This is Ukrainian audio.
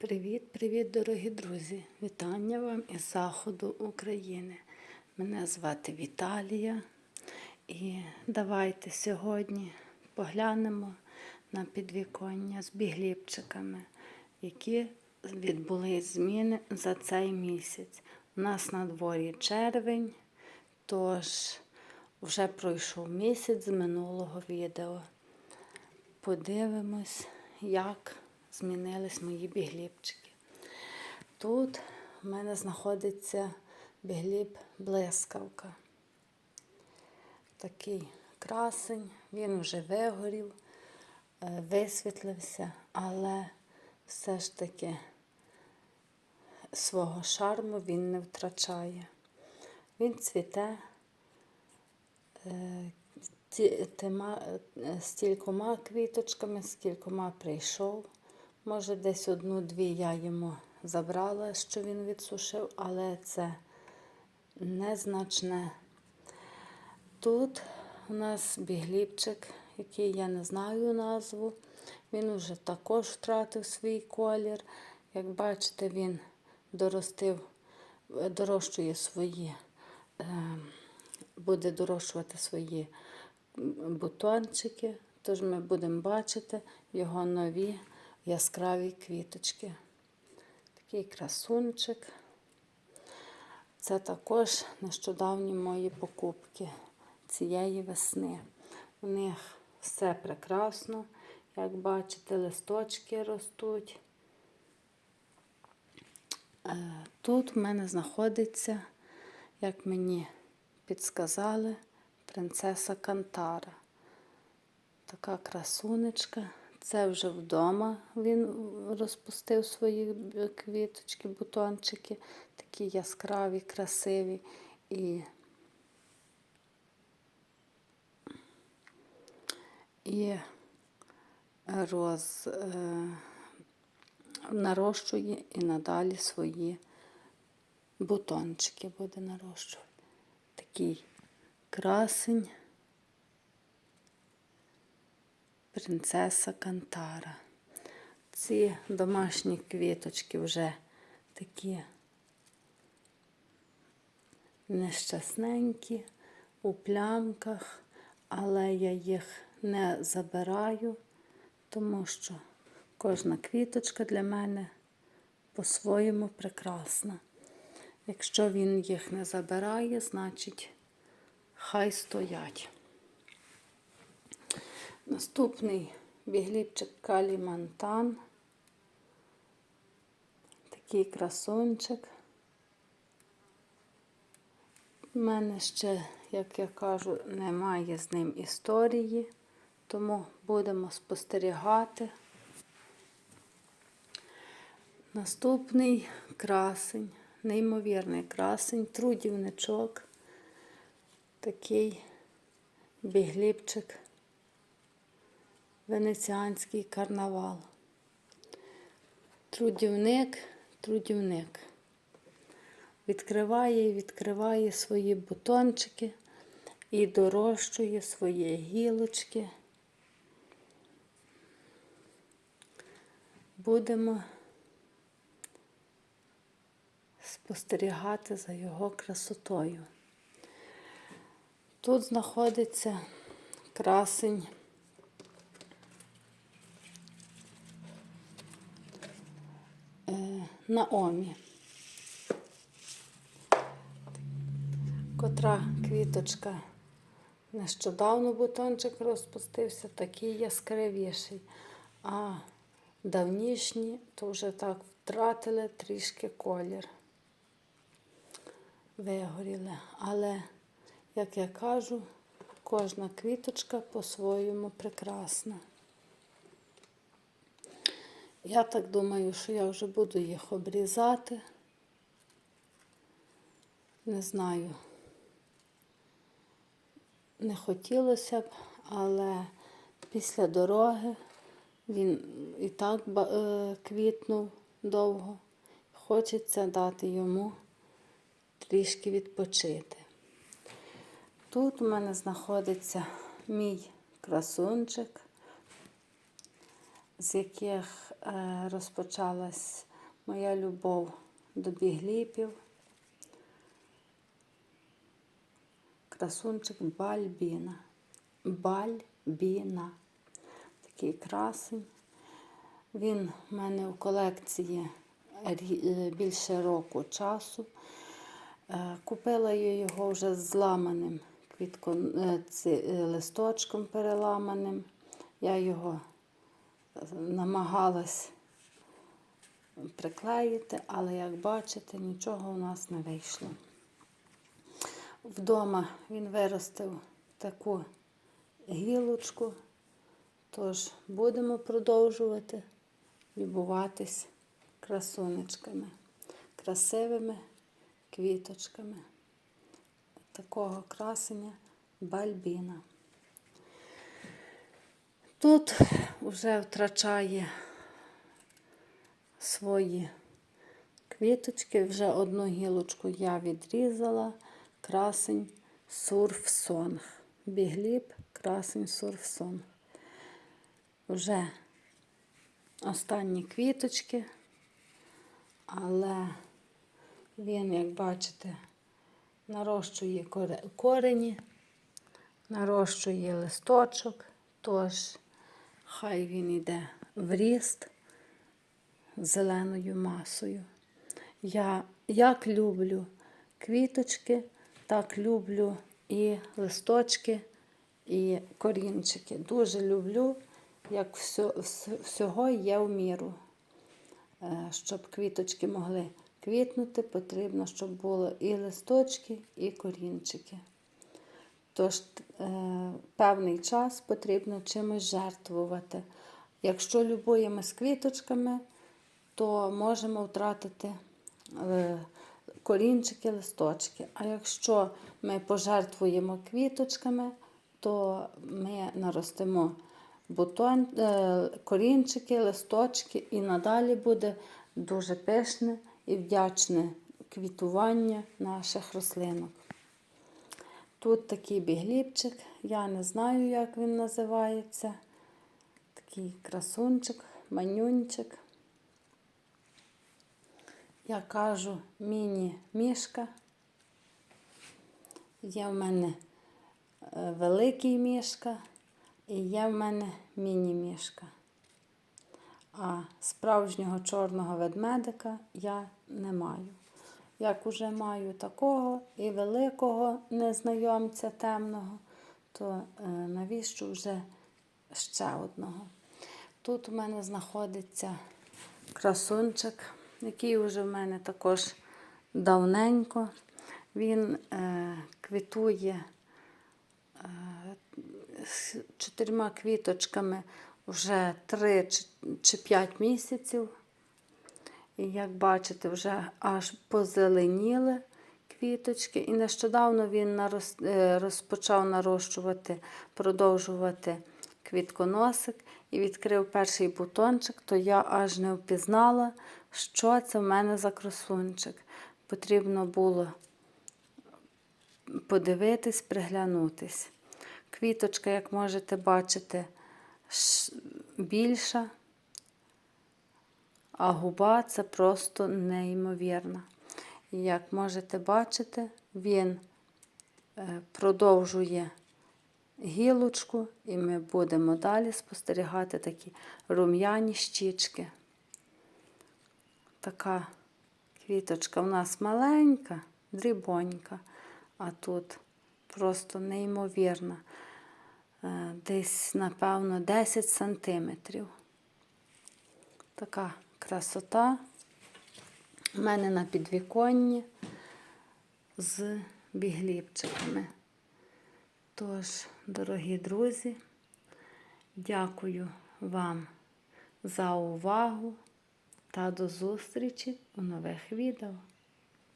Привіт-привіт, дорогі друзі! Вітання вам із заходу України. Мене звати Віталія. І давайте сьогодні поглянемо на підвіконня з бігліпчиками, які відбули зміни за цей місяць. У нас на дворі червень, тож вже пройшов місяць з минулого відео. Подивимось, як змінились мої бігліпчики. Тут в мене знаходиться бігліп блискавка. Такий красень, він вже вигорів, е, висвітлився, але все ж таки свого шарму він не втрачає. Він цвіте е, е, з кількома квіточками, з кількома прийшов. Може, десь одну-дві я йому забрала, що він відсушив, але це незначне. Тут у нас бігліпчик, який я не знаю назву. Він вже також втратив свій колір. Як бачите, він доростив, дорощує свої, е, буде дорощувати свої бутончики. Тож ми будемо бачити його нові яскраві квіточки. Такий красунчик. Це також нещодавні мої покупки цієї весни. У них все прекрасно. Як бачите, листочки ростуть. Е, Тут в мене знаходиться, як мені підсказали, принцеса Кантара. Така красунечка. Це вже вдома він розпустив свої квіточки, бутончики, такі яскраві, красиві. І, і роз, е, нарощує і надалі свої бутончики буде нарощувати. Такий красень. Принцеса Кантара. Ці домашні квіточки вже такі нещасненькі, у плямках, але я їх не забираю, тому що кожна квіточка для мене по-своєму прекрасна. Якщо він їх не забирає, значить хай стоять. Наступний бігліпчик калімантан. Такий красунчик. У мене ще, як я кажу, немає з ним історії, тому будемо спостерігати. Наступний красень, неймовірний красень, трудівничок, такий бігліпчик. Венеціанський карнавал. Трудівник, трудівник. Відкриває і відкриває свої бутончики і дорощує свої гілочки. Будемо спостерігати за його красотою. Тут знаходиться красень. е, Наомі, котра квіточка нещодавно бутончик розпустився, такий яскравіший, а давнішні то вже так втратили трішки колір. Вигоріли. Але, як я кажу, кожна квіточка по-своєму прекрасна. Я так думаю, що я вже буду їх обрізати. Не знаю. Не хотілося б, але після дороги він і так е, квітнув довго. Хочеться дати йому трішки відпочити. Тут у мене знаходиться мій красунчик з яких е, розпочалась моя любов до бігліпів. Красунчик Бальбіна. Бальбіна. Такий красень. Він в мене в колекції е, більше року часу. Е, Купила я його вже зламаним квітком, листочком переламаним. Я його намагалась приклеїти, але як бачите, нічого у нас не вийшло. Вдома він виростив таку гілочку, тож будемо продовжувати любуватись красунечками, красивими квіточками такого красення бальбіна. Тут вже втрачає свої квіточки. Вже одну гілочку я відрізала. Красень сурфсонг. Бігліп, красень сурфсонг. Вже останні квіточки, але він, як бачите, нарощує корені, нарощує листочок, тож хай він йде в ріст зеленою масою. Я як люблю квіточки, так люблю і листочки, і корінчики. Дуже люблю, як все, всього є в міру. Е, Щоб квіточки могли квітнути, потрібно, щоб було і листочки, і корінчики. Тож е, певний час потрібно чимось жертвувати. Якщо любуємо з квіточками, то можемо втратити е, корінчики, листочки. А якщо ми пожертвуємо квіточками, то ми наростимо бутон, е, корінчики, листочки, і надалі буде дуже пишне і вдячне квітування наших рослинок. Тут такий бігліпчик, я не знаю, як він називається. Такий красунчик, манюнчик. Я кажу міні-мішка. Є в мене е, великий мішка і є в мене міні-мішка. А справжнього чорного ведмедика я не маю. Як уже маю такого і великого незнайомця темного, то е, навіщо вже ще одного? Тут у мене знаходиться красунчик, який вже в мене також давненько. Він е, квітує е, з чотирма квіточками вже 3 чи- чи 5 місяців. І як бачите, вже аж позеленіли квіточки. І нещодавно він е, розпочав нарощувати, продовжувати квітконосик і відкрив перший бутончик, то я аж не впізнала, що це в мене за красунчик. Потрібно було подивитись, приглянутись. Квіточка, як можете бачити, більша, а губа це просто неймовірна. Як можете бачити, він е, продовжує гілочку, і ми будемо далі спостерігати такі рум'яні щічки. Така квіточка у нас маленька, дрібонька, а тут просто неймовірна. Е, Десь, напевно, 10 сантиметрів. Така красота. У мене на підвіконні з бігліпчиками. Тож, дорогі друзі, дякую вам за увагу та до зустрічі у нових відео.